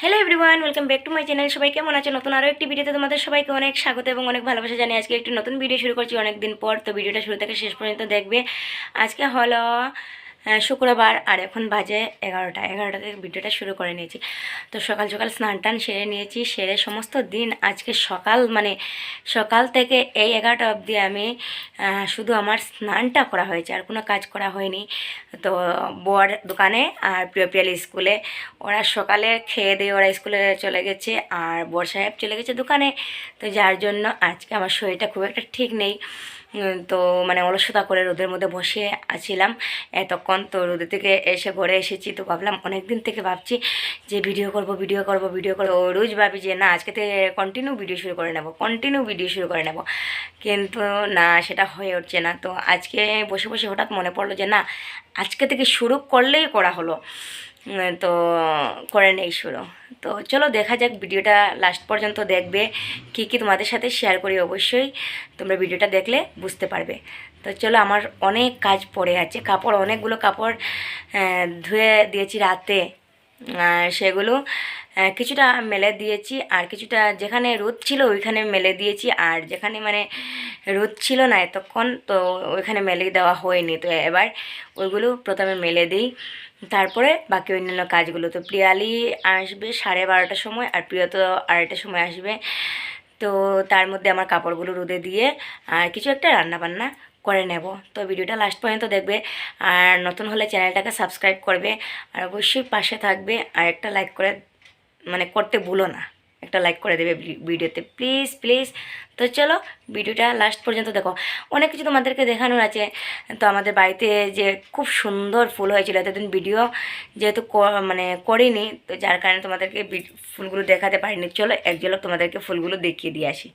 Hello everyone welcome back to my channel সবাই কেমন আছে? নতুন আরও একটি ভিডিওতে তোমাদের সবাইকে অনেক স্বাগত এবং অনেক ভালোবাসা জানি আজকে একটি নতুন ভিডিও শুরু করছি অনেকদিন পর। তো ভিডিওটা শুরু থেকে শেষ পর্যন্ত দেখবে। আজকে হলো শুক্রবার আর এখন বাজে এগারোটা। এগারোটা থেকে ভিডিওটা শুরু করে নিয়েছি। তো সকাল সকাল স্নান টান সেরে নিয়েছি, সেরে সমস্ত দিন আজকে সকাল মানে সকাল থেকে এই এগারোটা অবধি আমি শুধু আমার স্নানটা করা হয়েছে, আর কোনো কাজ করা হয়নি। তো বর দোকানে আর প্রিয় প্রিয়ালি স্কুলে, ওরা সকালে খেয়ে দিয়ে ওরা স্কুলে চলে গেছে, আর বর সাহেব চলে গেছে দোকানে। তো যার জন্য আজকে আমার শরীরটা খুব একটা ঠিক নেই। তো মানে অলসতা করে রোদের মধ্যে বসে আছিলাম। এতক্ষণ তো রোদের থেকে এসে ঘরে এসেছি তো ভাবলাম অনেক দিন থেকে ভাবছি যে ভিডিও করব ভিডিও করব ভিডিও করব। রোজ ভাবি যে না, আজকে থেকে কন্টিনিউ ভিডিও শুরু করে নেব কন্টিনিউ ভিডিও শুরু করে নেব। কিন্তু না, সেটা হয়ে উঠছে না। তো আজকে বসে বসে হঠাৎ মনে পড়ল যে না, আজকে থেকে শুরু করলেই করা হলো। তো করে নেই শুরু। তো চলো দেখা যাক ভিডিওটা লাস্ট পর্যন্ত দেখবে। কি কি তোমাদের সাথে শেয়ার করি অবশ্যই। তোমরা ভিডিওটা দেখলে বুঝতে পারবে। তো চলো আমার অনেক কাজ পড়ে আছে। কাপড়, অনেকগুলো কাপড় ধুয়ে দিয়েছি রাতে। সেগুলো কিছুটা মেলে দিয়েছি। আর কিছুটা যেখানে রোদ ছিল, ওইখানে মেলে দিয়েছি। আর যেখানে মানে রোদ ছিল না এতক্ষণ, তো ওইখানে মেলে দেওয়া হয়নি। তো এবার ওইগুলো প্রথমে মেলে দিই। তারপরে বাকি অন্যান্য কাজগুলো। তো প্রিয়ালি আসবে সাড়ে বারোটার সময় আর প্রিয় তো আড়াইটার সময় আসবে। তো তার মধ্যে আমার কাপড়গুলো রোদে দিয়ে, আর কিছু একটা রান্না বান্না করে নেব। তো ভিডিওটা লাস্ট পর্যন্ত দেখবে আর নতুন হলে চ্যানেলটাকে সাবস্ক্রাইব করবে। আর অবশ্যই পাশে থাকবে আর একটা লাইক করে মানে করতে ভুলো না। একটা লাইক করে দেবে ভিডিওতে। প্লিজ প্লিজ তো চলো ভিডিওটা লাস্ট পর্যন্ত দেখো। অনেক কিছু তোমাদেরকে দেখানোর আছে। তো আমাদের বাড়িতে যে খুব সুন্দর ফুল হয়েছিল, এতদিন ভিডিও যেহেতু মানে করিনি, তো যার কারণে তোমাদেরকে ফুলগুলো দেখাতে পারিনি। চলো এক তোমাদেরকে ফুলগুলো দেখিয়ে দিয়ে আসি।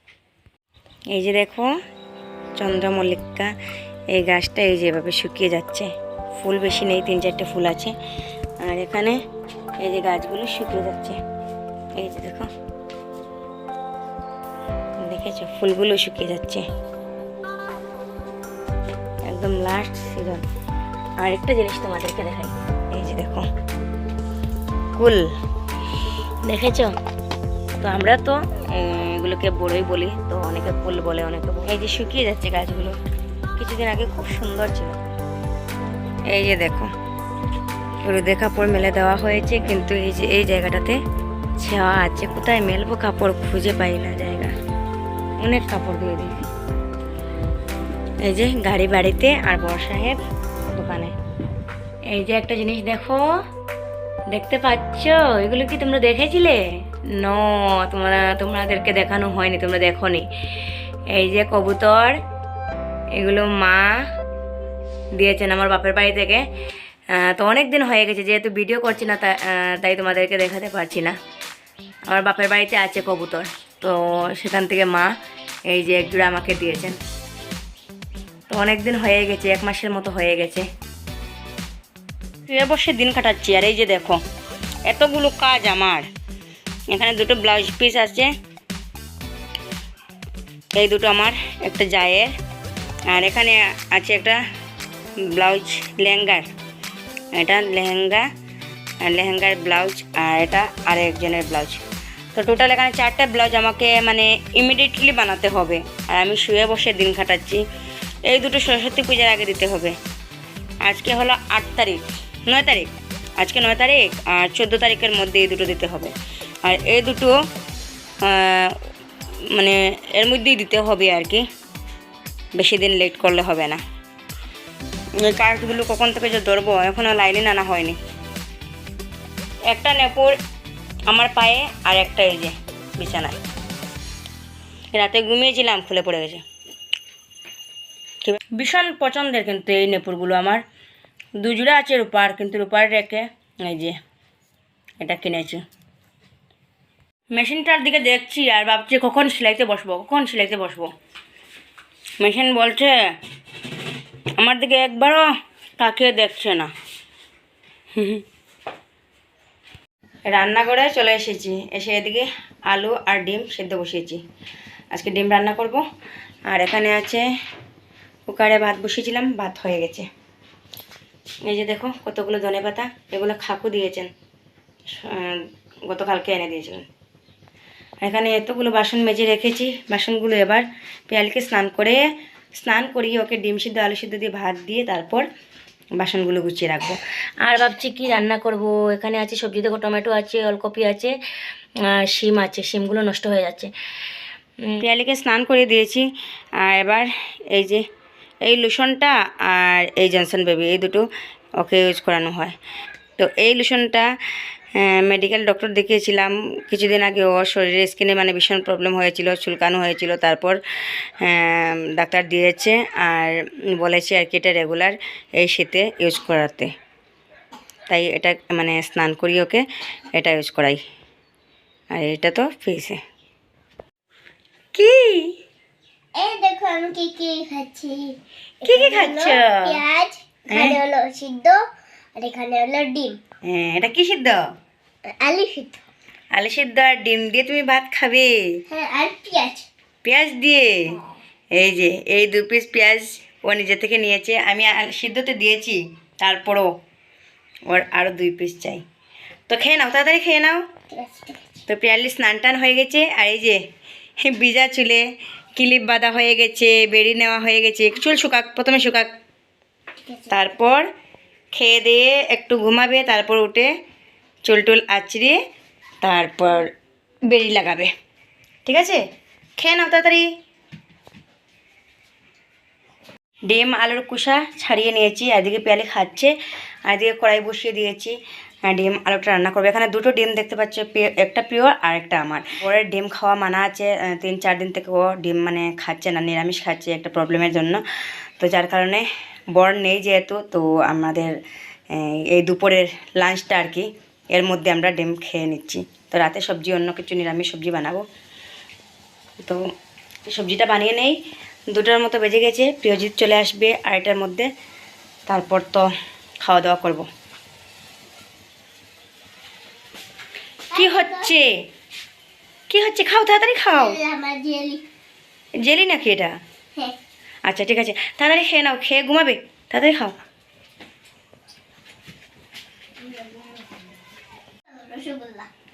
এই যে দেখো চন্দ্রমল্লিকা, এই গাছটা এই যেভাবে শুকিয়ে যাচ্ছে, ফুল বেশি নেই, তিন চারটে ফুল আছে। আর এখানে এই যে গাছগুলো শুকিয়ে যাচ্ছে, এই যে দেখো। দেখেছ? ফুলগুলো শুকিয়ে যাচ্ছে। একদম লাস্ট সিজন আর একটা জিনিস তোমাদেরকে দেখাই। এই যে দেখো। কুল দেখেছ? তো আমরা তো এগুলোকে বড়ই বলি, তো অনেকে ফুল বলে, অনেকে। এই যে শুকিয়ে যাচ্ছে গাছগুলো, কিছুদিন আগে খুব সুন্দর ছিল। এই যে দেখো রোদে কাপড় মেলে দেওয়া হয়েছে, কিন্তু এই যে, এই জায়গাটাতে ছেঁয়া আছে। কোথায় মেলবো কাপড় খুঁজে পাই না জায়গা। অনেক কাপড় দিয়ে দিয়েছি এই যে গাড়ি বাড়িতে আর বড় সাহেব দোকানে। এই যে একটা জিনিস দেখো, দেখতে পাচ্ছ? এগুলো কি তোমরা দেখেছিলে? ন, তোমরা, তোমাদেরকে দেখানো হয়নি, তোমরা দেখোনি। এই যে কবুতর, এগুলো মা দিয়েছেন আমার বাপের বাড়ি থেকে। তো অনেক দিন হয়ে গেছে, যেহেতু ভিডিও করছি না তাই তোমাদেরকে দেখাতে পারছি না। আমার বাপের বাড়িতে আছে কবুতর, তো সেখান থেকে মা এই যে এক জোড়া আমাকে দিয়েছেন। তো অনেক দিন হয়ে গেছে, এক মাসের মতো হয়ে গেছে। শুয়ে বসে দিন কাটাচ্ছি, আর এই যে দেখো, এতগুলো কাজ আমার। এখানে দুটো ব্লাউজ পিস আছে। এই দুটো আমার, একটা জায়ের। আর এখানে আছে একটা ব্লাউজ লেহেঙ্গার। এটা লেহেঙ্গা, আর লেহেঙ্গার ব্লাউজ, আর এটা আর একজনের ব্লাউজ। তো টোটাল এখানে চারটে ব্লাউজ আমাকে মানে ইমিডিয়েটলি বানাতে হবে। আর আমি শুয়ে বসে দিন কাটাচ্ছি। এই দুটো সরস্বতী পূজার আগে দিতে হবে। আজকে হলো আট তারিখ, নয় তারিখ। আজকে নয় তারিখ, আর চোদ্দ তারিখের মধ্যে এই দুটো দিতে হবে। আর এই দুটো মানে এর মধ্যেই দিতে হবে আর কি। বেশি দিন লেট করলে হবে না। এই কখন থেকে যে ধরবো এখনও লাইনে আনা হয়নি। একটা নেপুর আমার পায়ে আর একটা এই যে বিছানায়। রাতে ঘুমিয়েছিলাম খুলে পড়ে গেছে। ভীষণ পছন্দের কিন্তু এই নেপুরগুলো আমার। দুজোড়া আছে রূপার, কিন্তু রূপার রেখে এই যে এটা কিনেছি। মেশিনটার দিকে দেখছি আর ভাবছি কখন সেলাইতে বসবো, কখন সেলাইতে বসবো। মেশিন বলছে, আমার দিকে একবারও তাকিয়ে দেখছে না। রান্নাঘরে চলে এসেছি, এসে এদিকে আলু আর ডিম সেদ্ধ বসিয়েছি। আজকে ডিম রান্না করব, আর এখানে আছে কুকারে ভাত বসিয়েছিলাম, ভাত হয়ে গেছে। এই যে দেখো কতগুলো ধনে পাতা এগুলো খাকু দিয়েছেন গতকালকে এনে দিয়েছিলেন। এখানে এতগুলো বাসন মেজে রেখেছি। বাসনগুলো এবার পেয়ালকে স্নান করে, স্নান করিয়ে ওকে ডিম সিদ্ধ, আলু সিদ্ধ দিয়ে ভাত দিয়ে তারপর বাসনগুলো গুছিয়ে রাখব। আর ভাবছি কি রান্না করব? এখানে আছে সবজি, দেখো টমেটো আছে, ওলকপি আছে শিম আছে। শিমগুলো নষ্ট হয়ে যাচ্ছে। পেয়ালিকে স্নান করে দিয়েছি। আর এবার এই যে, এই লোশনটা আর এই জনসন বেবি, এই দুটো ওকে ইউজ করানো হয়। তো এই লোশনটা মেডিকেল ডক্টর দেখিয়েছিলাম। কিছুদিন আগে ওর শরীরে স্কিনে মানে ভীষণ প্রবলেম হয়েছিল চুলকানো হয়েছিল। তারপর ডাক্তার দিয়েছে আর বলেছে আর কি এটা রেগুলার এই শীতে ইউজ করাতে। তাই এটা মানে স্নান করি ওকে এটা ইউজ করাই। আর এটা তো ফেসে কি? এই দেখো আমি কি কি খাচ্ছি। কি কি খাচ্ছ? পেঁয়াজ এখানে হলো সিদ্ধ আর এখানে হলো ডিম। হ্যাঁ এটা কি সিদ্ধ? আলু সিদ্ধ। আলু সিদ্ধ আর ডিম দিয়ে তুমি ভাত খাবে? হ্যাঁ আর পেঁয়াজ। পেঁয়াজ দিয়ে? এই যে এই দু পিস পেঁয়াজ ও নিজে থেকে নিয়েছে। আমি সিদ্ধতে দিয়েছি তারপরও ওর আরও দুই পিস চাই। তো খেয়ে নাও তাড়াতাড়ি খেয়ে নাও। তো পেয়ালি স্নান টান হয়ে গেছে আর এই যে বিজা চুলে কিলিপ বাঁধা হয়ে গেছে বেড়ি নেওয়া হয়ে গেছে। চুল শুকাক প্রথমে শুকাক। তারপর খেয়ে দিয়ে একটু ঘুমাবে, তারপর উঠে চুল টুল আঁচড়িয়ে তারপর বেরি লাগাবে। ঠিক আছে? খেয়ে নাও তাড়াতাড়ি। ডিম, আলুর কুষা ছাড়িয়ে নিয়েছি এদিকে পেয়ালি খাচ্ছে, আর এদিকে কড়াই বসিয়ে দিয়েছি। ডিম, আলুটা রান্না করবে। এখানে দুটো ডিম দেখতে পাচ্ছ একটা পিওর আর একটা আমার। ওর ডিম খাওয়া মানা আছে তিন চার দিন থেকে ও ডিম মানে খাচ্ছে না, নিরামিষ খাচ্ছে একটা প্রবলেমের জন্য। তো যার কারণে বর নেই যেহেতু তো আমাদের এই দুপুরের লাঞ্চটা আর কি এর মধ্যে আমরা ডিম খেয়ে নিচ্ছি। তো রাতে সবজি অন্য কিছু নিরামিষ সবজি বানাবো। তো সবজিটা বানিয়ে নেই। দুটোর মতো বেজে গেছে প্রিয়জিৎ চলে আসবে আড়াইটার মধ্যে। তারপর তো খাওয়া দাওয়া করব। কি হচ্ছে? কি হচ্ছে? খাও তাড়াতাড়ি খাও। জেলি নাকি এটা? হ্যাঁ। আচ্ছা ঠিক আছে। তাড়াতাড়ি খেয়ে নাও খেয়ে ঘুমাবে। তাড়াতাড়ি খাও।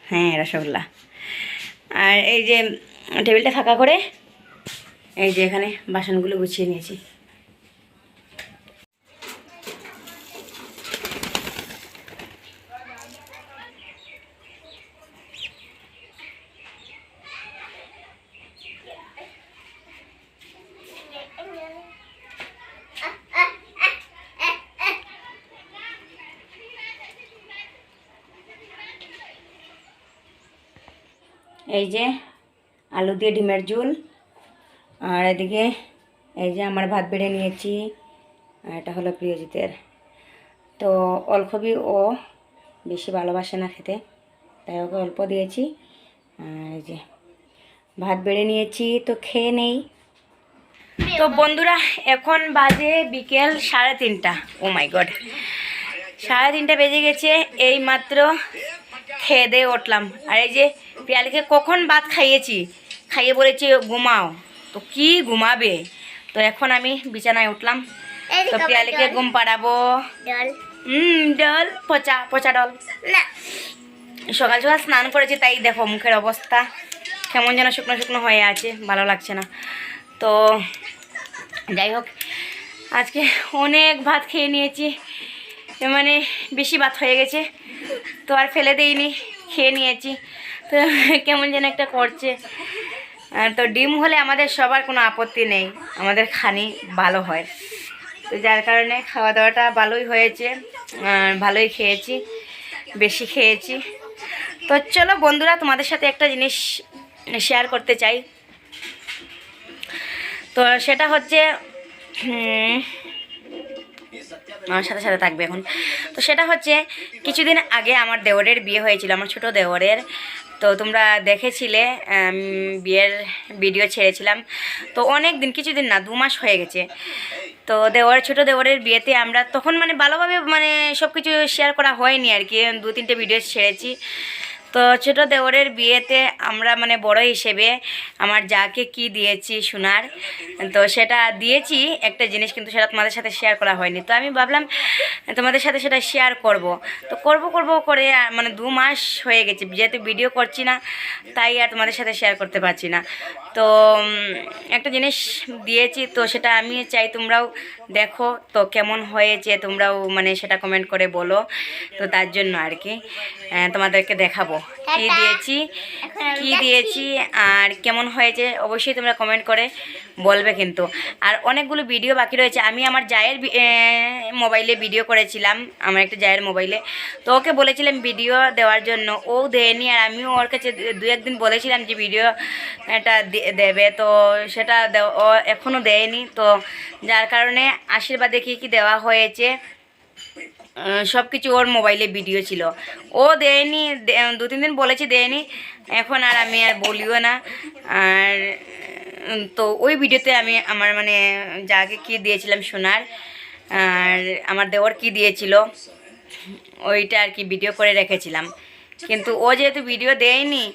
হ্যাঁ রসগোল্লা। আর এই যে টেবিলটা ফাঁকা করে এই যে এখানে বাসনগুলো গুছিয়ে নিয়েছি। এই যে আলু দিয়ে ডিমের ঝুল। আর এদিকে এই যে আমার ভাত বেড়ে নিয়েছি এটা হলো প্রিয়জিতের। তো অলকপি ও বেশি ভালোবাসে না খেতে, তাই ওকে অল্প দিয়েছি। এই যে ভাত বেড়ে নিয়েছি, তো খেয়ে নেই। তো বন্ধুরা, এখন বাজে বিকেল সাড়ে তিনটা। ও মাই গড সাড়ে তিনটা বেজে গেছে এই মাত্র খেয়ে দিয়ে উঠলাম। আর এই যে পিয়ালিকে কখন ভাত খাইয়েছি? খাইয়ে বলেছি ঘুমাও। তো কি ঘুমাবে? তো এখন আমি বিছানায় উঠলাম। তো পিয়ালিকে ঘুম পাড়াবো। হুম ডল পচা পচা ডল। সকাল সকাল স্নান করেছি তাই দেখো মুখের অবস্থা। কেমন যেন শুকনো শুকনো হয়ে আছে ভালো লাগছে না। তো যাই হোক আজকে অনেক ভাত খেয়ে নিয়েছি। মানে বেশি ভাত হয়ে গেছে। তো আর ফেলে দেইনি খেয়ে নিয়েছি। তো কেমন যেন একটা করছে। তো ডিম হলে আমাদের সবার কোনো আপত্তি নেই, আমাদের খানি ভালো হয়। তো যার কারণে খাওয়া দাওয়াটা ভালোই হয়েছে ভালোই খেয়েছি, বেশি খেয়েছি। তো চলো বন্ধুরা, তোমাদের সাথে একটা জিনিস শেয়ার করতে চাই। তো সেটা হচ্ছে আমার সাথে সাথে থাকবে এখন। তো সেটা হচ্ছে, কিছুদিন আগে আমার দেওরের বিয়ে হয়েছিল, আমার ছোট দেওরের। তো তোমরা দেখেছিলে বিয়ের ভিডিও ছেড়েছিলাম। তো অনেক দিন কিছুদিন না, দু মাস হয়ে গেছে। তো দেওয়ার, ছোট দেওয়ারের বিয়েতে আমরা তখন মানে ভালোভাবে মানে সব কিছু শেয়ার করা হয়নি আর কি। দু তিনটে ভিডিও ছেড়েছি। তো ছোট দেওরের বিয়েতে আমরা মানে বড় হিসেবে আমার যাকে কি দিয়েছি সোনার, তো সেটা দিয়েছি। একটা জিনিস কিন্তু সেটা তোমাদের সাথে শেয়ার করা হয়নি। তো আমি ভাবলাম, তোমাদের সাথে সেটা শেয়ার করব। তো করব করব করে মানে দু মাস হয়ে গেছে। যেহেতু ভিডিও করছি না, তাই আর তোমাদের সাথে শেয়ার করতে পারছি না। তো একটা জিনিস দিয়েছি, তো সেটা আমি চাই তোমরাও দেখো তো কেমন হয়েছে, তোমরাও মানে সেটা কমেন্ট করে বলো। তো তার জন্য আর কি তোমাদেরকে দেখাবো। কি টাটা। দিয়েছি? কি। দিয়েছি? আর কেমন হয়েছে? অবশ্যই তোমরা কমেন্ট করে বলবে কিন্তু। আর অনেকগুলো ভিডিও বাকি রয়েছে। আমি আমার জায়ের মোবাইলে ভিডিও করেছিলাম আমার একটা জায়ের মোবাইলে তো ওকে বলেছিলাম ভিডিও দেওয়ার জন্য। ও দেয়নি আর আমিও ওর কাছে দু একদিন বলেছিলাম যে ভিডিও এটা দেবে। তো সেটা ও এখনও দেয়নি। তো যার কারণে আশীর্বাদে কি কি দেওয়া হয়েছে সব কিছু ওর মোবাইলে ভিডিও ছিল। ও দেয়নি, দু তিন দিন বলেছি দেয়নি। এখন আর আমি আর বলিও না। আর তো ওই ভিডিওতে আমি আমার মানে যাকে কি দিয়েছিলাম সোনার, আর আমার দেওয়ার কি দিয়েছিল, ওইটা আর কি ভিডিও করে রেখেছিলাম। কিন্তু ও যেহেতু ভিডিও দেয়নি,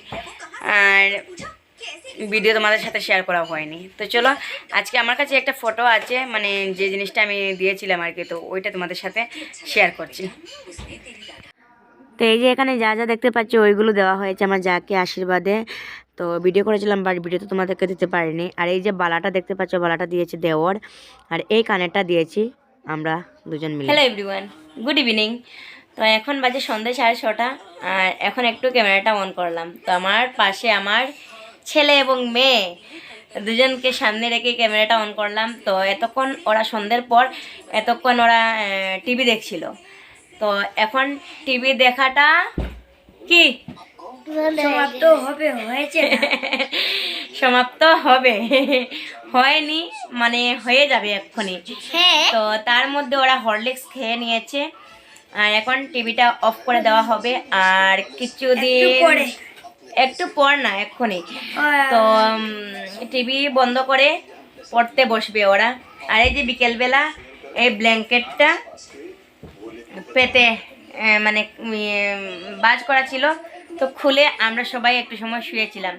আর ভিডিও তোমাদের সাথে শেয়ার করা হয়নি। তো চলো আজকে আমার কাছে একটা ফটো আছে মানে যে জিনিসটা আমি দিয়েছিলাম আর কি তো ওইটা তোমাদের সাথে শেয়ার করছি। তো এই যে এখানে যা যা দেখতে পাচ্ছি ওইগুলো দেওয়া হয়েছে আমার যাকে আশীর্বাদে। তো ভিডিও করেছিলাম বাট ভিডিও তো তোমাদেরকে দিতে পারিনি। আর এই যে বালাটা দেখতে পাচ্ছ বালাটা দিয়েছে দেওয়ার আর এই কানেরটা দিয়েছি আমরা দুজন মিলে। হ্যালো এভরিওয়ান গুড ইভিনিং তো এখন বাজে সন্ধ্যে সাড়ে ছটা আর এখন একটু ক্যামেরাটা অন করলাম। তো আমার পাশে আমার ছেলে এবং মেয়ে। দুজনকে সামনে রেখে ক্যামেরাটা অন করলাম। তো এতক্ষণ ওরা সন্ধ্যের পর এতক্ষণ ওরা টিভি দেখছিল। তো এখন টিভি দেখাটা কি? সমাপ্ত হবে হয়েছে সমাপ্ত হবে। হয়নি মানে হয়ে যাবে এক্ষুনি। হ্যাঁ। তো তার মধ্যে ওরা হরলিক্স খেয়ে নিয়েছে। আর এখন টিভিটা অফ করে দেওয়া হবে। আর কিছুদিন। একটু পর না এক্ষুনি। তো টিভি বন্ধ করে পড়তে বসবে ওরা। আর এই যে বিকেলবেলা এই ব্ল্যাঙ্কেটটা পেতে মানে বাজ করা ছিল তো খুলে আমরা সবাই একটু সময় শুয়েছিলাম।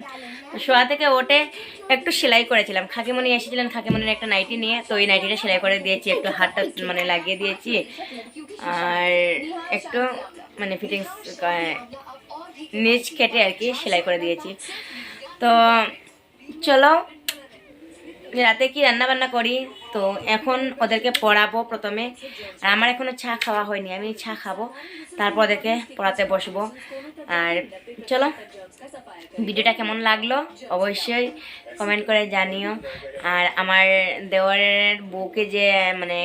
তো শোয়া থেকে ওঠে একটু সেলাই করেছিলাম। খাকিমণি এসেছিলেন খাকিমণির একটা নাইটি নিয়ে তো ওই নাইটিটা সেলাই করে দিয়েছি একটু হাতটা মানে লাগিয়ে দিয়েছি। আর একটু মানে ফিটিংস নিচ কেটে আর কি সেলাই করে দিয়েছি। তো চলো, রাতে কি রান্না বান্না করি? তো এখন ওদেরকে পড়াবো প্রথমে। আর আমার এখনও চা খাওয়া হয়নি, আমি চা খাব। তারপর ওদেরকে পড়াতে বসবো। আর চলো, ভিডিওটা কেমন লাগল অবশ্যই কমেন্ট করে জানিও। আর আমার দেওয়ারের বউকে যে মানে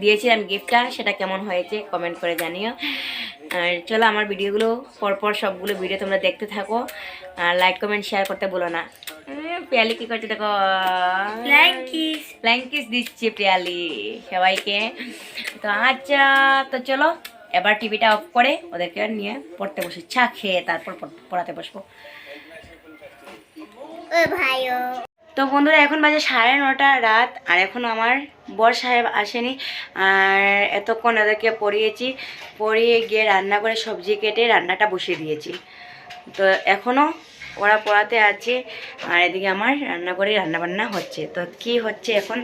দিয়েছিলাম গিফটটা সেটা কেমন হয়েছে কমেন্ট করে জানিও। আর চলো আমার ভিডিওগুলো পরপর সবগুলো ভিডিও তোমরা দেখতে থাকো। আর লাইক কমেন্ট শেয়ার করতে বলো না। পিয়ালি কি করছে দেখো? ব্ল্যাঙ্কিস দিচ্ছে পিয়ালি সবাইকে। তো আচ্ছা তো চলো এবার টিভিটা অফ করে ওদেরকে নিয়ে পড়তে বসে। চা খেয়ে তারপর পড়াতে বসবো। ভাইও। তো বন্ধুরা, এখন বাজে সাড়ে নটা রাত আর এখনও আমার বর সাহেব আসেনি। আর এতক্ষণ ওদেরকে পড়িয়েছি পড়িয়ে গিয়ে রান্না করে সবজি কেটে রান্নাটা বসিয়ে দিয়েছি। তো এখনও ওরা পড়াতে আছে আর এদিকে আমার রান্না করে রান্না বান্না হচ্ছে। তো কি হচ্ছে এখন?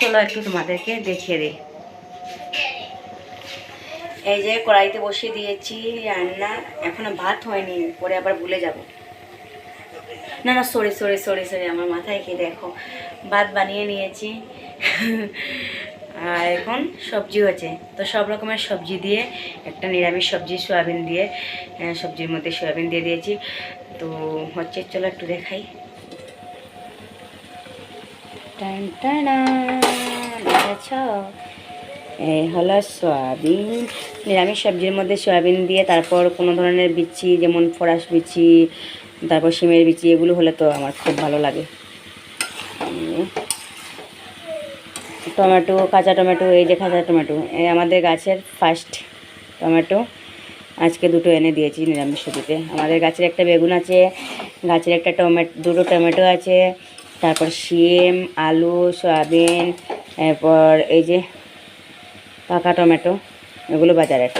চলো একটু তোমাদেরকে দেখিয়ে দিই। এই যে কড়াইতে বসিয়ে দিয়েছি রান্না, এখনও ভাত হয়নি, পরে আবার ভুলে যাব। না না সরি সরি সরি সরি আমার মাথায় কি দেখো? ভাত বানিয়ে নিয়েছি। আর এখন সবজি হচ্ছে তো সব রকমের সবজি দিয়ে একটা নিরামিষ সবজি সয়াবিন দিয়ে আহ, সবজির মধ্যে সয়াবিন দিয়ে দিয়েছি। তো হচ্ছে চলো একটু দেখাই। টান টানা? এই হলো সয়াবিন। নিরামিষ সবজির মধ্যে সয়াবিন দিয়ে তারপর কোনো ধরনের বিচি যেমন ফরাস বিচি তারপর সিমের বিচি, এগুলো হলে তো আমার খুব ভালো লাগে। টমেটো, কাঁচা টমেটো, এই যে কাঁচা টমেটো, এই আমাদের গাছের ফার্স্ট টমেটো। আজকে দুটো এনে দিয়েছি নিরামিষ সবজিতে আমাদের গাছের একটা বেগুন আছে, গাছের একটা টমেটো, দুটো টমেটো আছে, তারপর শিম, আলু, সয়াবিন, এরপর এই যে পাকা টমেটো, এগুলো বাজারের।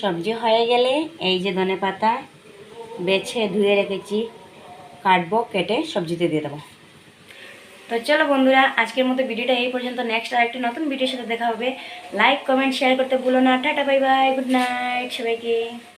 সবজি হয়ে গেলে এই যে ধনে পাতা বেছে ধুয়ে রেখেছি, কাটবো, কেটে সবজিতে দিয়ে দেবো। তো চলো বন্ধুরা, আজকের মতো ভিডিওটা এই পর্যন্ত। নেক্সট আর একটি নতুন ভিডিওর সাথে দেখা হবে। লাইক কমেন্ট শেয়ার করতে ভুলো না। Tata bye bye good night সবাইকে।